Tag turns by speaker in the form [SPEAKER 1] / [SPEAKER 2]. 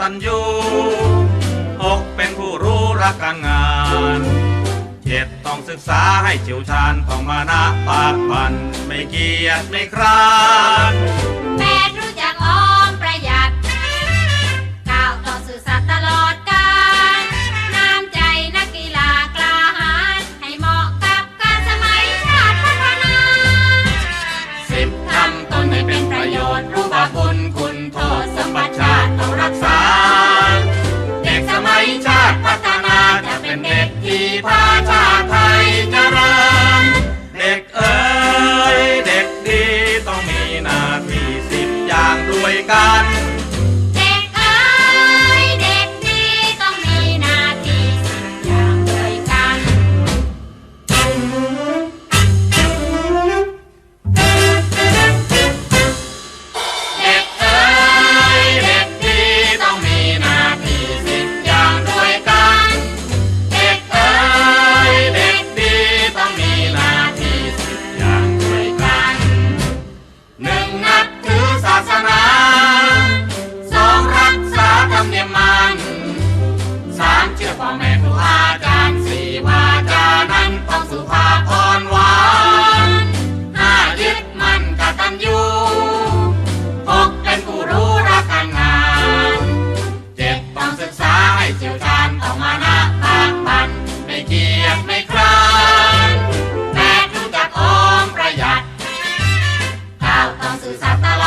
[SPEAKER 1] ตัญยูหกเป็นผู้รู้รักการงานเจ็ดต้องศึกษาให้เฉียวชาญต้องมานะปากปันไม่เกียจไม่คร้าน
[SPEAKER 2] Hasta